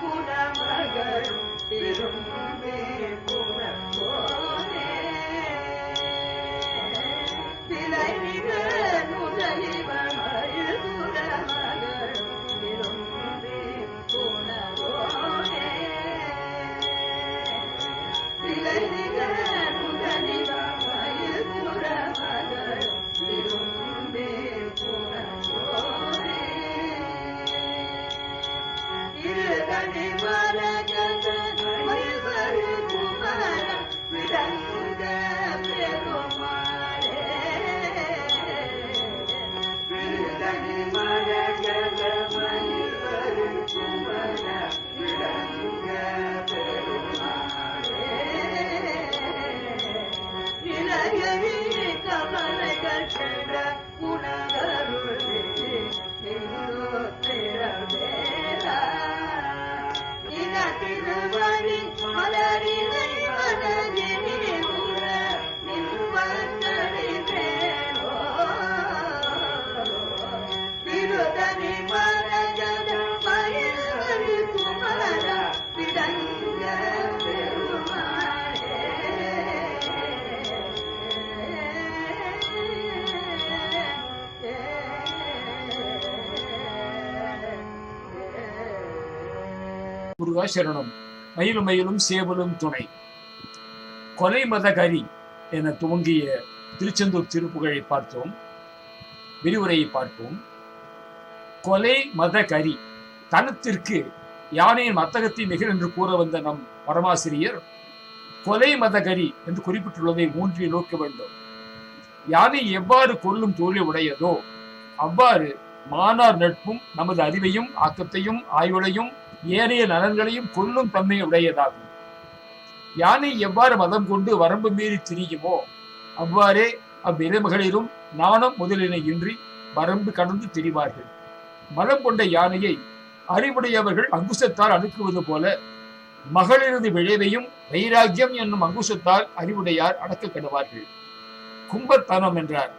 மயக்குட மகளும் முருகா சரணம். மயிலும் மயிலும் சேவலும் துணை. கொலை மதகரி என துவங்கிய திருச்செந்தூர் திருப்புகழை பார்த்தோம். விரிவுரையை பார்ப்போம். கொலை மதகரி தனத்திற்கு யானையின் மத்தகத்தை நிகழ் என்று கூற வந்த நம் பரமாசிரியர் கொலை மதகரி என்று குறிப்பிட்டுள்ளதை ஊன்றி நோக்க வேண்டும். யானை எவ்வாறு கொல்லும் தோல்வி உடையதோ அவ்வாறு மானார் நட்பும் நமது அறிவையும் ஆக்கத்தையும் ஆய்வுகளையும் ஏனைய நலன்களையும் கொல்லும் தன்மை உடையதாகும். யானை எவ்வாறு மதம் கொண்டு வரம்பு மீறி திரியுமோ அவ்வாறே அவ்விலைமகளிரும் நாணம் முதலின இன்றி வரம்பு கடந்து திரிவார்கள். மதம் கொண்ட யானையை அறிவுடையவர்கள் அங்குசத்தால் அடுக்குவது போல மகளிரது விளைவையும் வைராக்கியம் என்னும் அங்குசத்தால் அறிவுடையார் அடக்க கெடுவார்கள். கும்பத்தனம் என்றார்.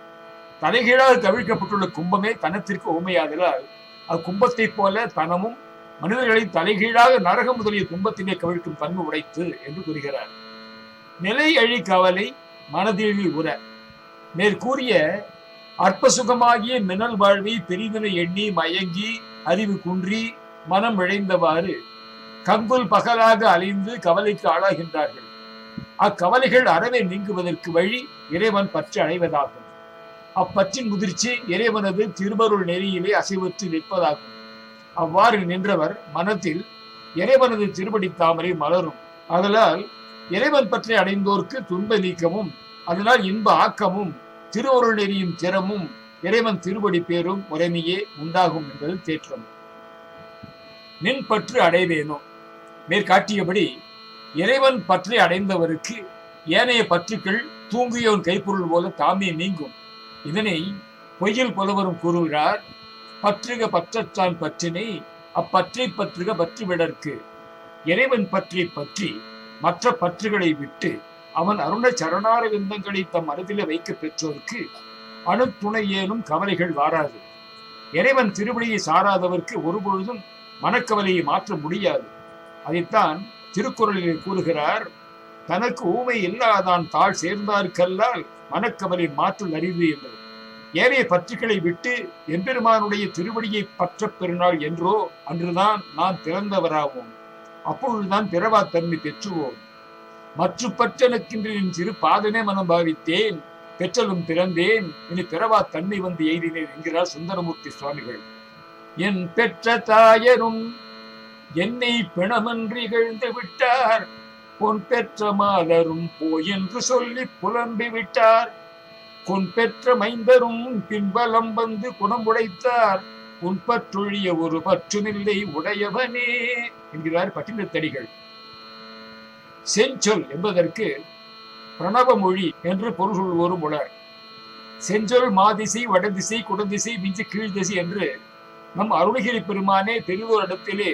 தலைகீழாக கவிழ்க்கப்பட்டுள்ள கும்பமே தனத்திற்கு உண்மையாதலால் அக்கும்பத்தைப் போல தனமும் மனிதர்களை தலைகீழாக நரகம் முதலிய துன்பத்திலே கவிழ்க்கும் பண்பு உடைத்து என்று கூறுகிறார். நிலை அழி கவலை மனதில் உற. மேற்கூறிய அற்ப சுகமாகிய மினல் வாழ்வை பெரிதனை எண்ணி மயங்கி அறிவு குன்றி மனம் இழைந்தவாறு கங்குல் பகலாக அலைந்து கவலைக்கு ஆளாகின்றார்கள். அக்கவலைகள் அறவே நீங்குவதற்கு வழி இறைவன் பற்றி அடைவதாகும். அப்பற்றின் முதிர்ச்சி இறைவனது திருவருள் நெறியிலே அசைவற்று நிற்பதாகும். அவ்வாறு நின்றவர் மனத்தில் இறைவனது திருப்படி தாமரை மலரும். அதனால் இறைவன் பற்றி அடைந்தோர்க்கு துன்ப நீக்கமும் அதனால் இன்ப ஆக்கமும் திருவருள் நெறியும் திறமும் இறைவன் திருவடி பேரும் உரைமையே உண்டாகும் என்பது தேற்றம். நின் பற்று அடைவேனோ? மேற்காட்டியபடி இறைவன் பற்றி அடைந்தவருக்கு ஏனைய பற்றுக்கள் தூங்கியோன் கைப்பொருள் போல தாமே நீங்கும். இதனை பொய்யில் புலவரும் கூறுகிறார் பற்றுக பற்றற்றான் பற்றினை அப்பற்றை பற்றுக பற்றுவிடற்கு. இறைவன் பற்றி பற்றி மற்ற பற்றுகளை விட்டு அவன் அருண சரணார விந்தங்களை தம் மனதில வைக்க பெற்றோருக்கு அணுத்துணை ஏனும் கவலைகள் வாராது. இறைவன் திருவடியை சாராதவர்க்கு ஒருபொழுதும் மனக்கவலையை மாற்ற முடியாது. அதைத்தான் திருக்குறளில் கூறுகிறார் தனக்கு ஊமை இல்லாதான் தாழ் சேர்ந்தார்கல்லால் மனக்கவலை மாற்றல் அறிவு என்றது ஏனைய பற்றுகளை விட்டு எம்பெருமானுடைய திருவடியை பற்ற பெருநாள் என்றோ அன்றுதான் நான் பிறந்தவராவோம். அப்பொழுதுதான் பிறவா தன்மை பெற்றுவோம். மற்ற பற்றனுக்கின்ற சிறு பாதமே மனம் பாவித்தேன். பெற்றலும் பிறந்தேன். இனி பிறவா தன்மை வந்து எய்தினேன் என்கிறார் சுந்தரமூர்த்தி சுவாமிகள். என் பெற்ற தாயரும் என்னை பிணமன்றி இகழ்ந்து விட்டார். பொன் பெற்ற மாதரும் போய் என்று சொல்லி புலம்பி விட்டார் பொன் பெற்ற மைந்தரும் பின்பலம் வந்து குணமுடைத்தார். உடைத்தார் ஒரு பற்றுமில்லை உடையவனே என்கிறார் பட்டினத்தடிகள். செஞ்சொல் என்பதற்கு பிரணவ மொழி என்று பொருள் சொல்வோரும் உலர் செஞ்சொல் மாதிசை வடதிசை குடதிசை மிஞ்சி கீழ்திசை என்று நம் அருணகிரி பெருமானே பெரியோர் இடத்திலே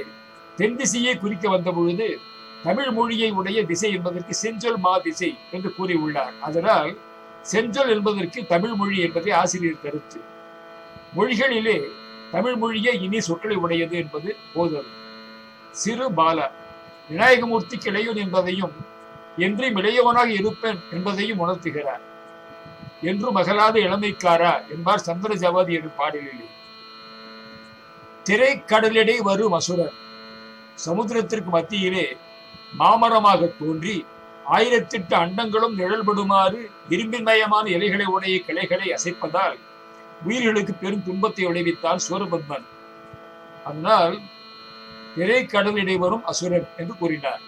தென் திசையை குறிக்க வந்த பொழுது தமிழ் மொழியை உடைய திசை என்பதற்கு செஞ்சொல் மாதிசை என்று கூறியுள்ளார். அதனால் செஞ்சொல் என்பதற்கு தமிழ் மொழி என்பதை ஆசிரியர் கருத்து. மொழிகளிலே தமிழ் மொழியே இனி சொற்களை உடையது என்பது போதல். சிறு பால விநாயகமூர்த்தி கிளையன் என்பதையும் என்றும் இளையவனாக இருப்பேன் என்பதையும் உணர்த்துகிறார். என்று மகளாத இளமைக்காரா என்பார் சந்திர ஜவாதி எனும் பாடலிலே. திரைக்கடலிடை வரும் அசுரர் சமுத்திரத்திற்கு மத்தியிலே மாமரமாக தோன்றி ஆயிரத்தெட்டு அண்டங்களும் நிழல்படுமாறு இரும்பின்மயமான இலைகளை உடைய கிளைகளை அசைப்பதால் உயிர்களுக்கு பெரும் துன்பத்தை விளைவித்தால் சூரபத்மன் அதனால் கடல் வரும் அசுரன் என்று கூறினார்.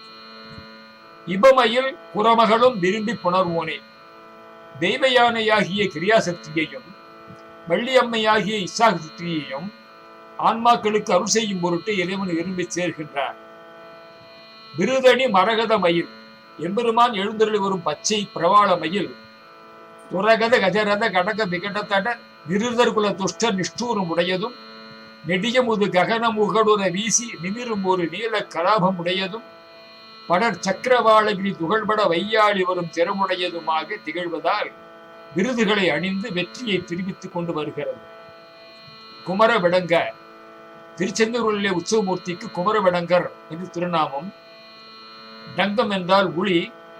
இபமையில் புறமகளும் விரும்பி புணர்வோனே தெய்வ யானையாகிய கிரியாசக்தியையும் வள்ளியம்மையாகிய இச்சாசக்தியையும் ஆன்மாக்களுக்கு அருள் செய்யும் பொருட்டு இறைவன் விரும்பி சேர்கின்றார். விருதணி மரகத மயில் எம்பெருமான் எழுந்தருளி வரும் பச்சை பிரவாளமையில் துரகத கஜரத கடக விகடத்தட விருதர் குல துஷ்ட நிஷ்டூரம் உடையதும் நெடியமுது ககன முகடுற வீசி நிமிரும் ஒரு நீல கலாபம் உடையதும் படர் சக்கரவாளகிரி துகள்பட வையாளி வரும் திறமுடையதுமாக திகழ்வதால் விருதுகளை அணிந்து வெற்றியை தெரிவித்துக் கொண்டு வருகிறது. குமரவிடங்க திருச்செந்தூரிலே உற்சவமூர்த்திக்கு குமரவிடங்கர் என்று திருநாமம் தங்கம் என்றால் ஒளி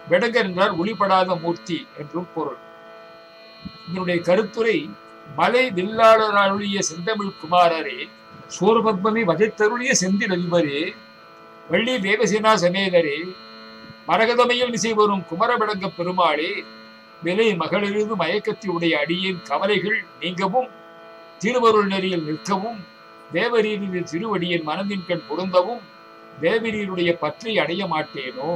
விடங்கர் என்றால் ஒளிபடாத மூர்த்தி என்றும் பொருள். இதனுடைய கருத்துரை மலை வில்லாளராளுடைய செந்தமிழ் குமாரரே சூரபத்மமி வதைத்தருளிய செந்தில் அதிபரே வள்ளி தேவசேனா சமேதரே மரகதமையில் இசை வரும் குமரவிடங்க பெருமாளே விலை மகளிரது மயக்கத்தை உடைய அடியின் கவலைகள் நீங்கவும் திருவருள் நெறியில் நிற்கவும் தேவரீரின் திருவடியின் மனதின் கண் பொருந்தவும் தேவரீருடைய பற்றி அடைய மாட்டேனோ?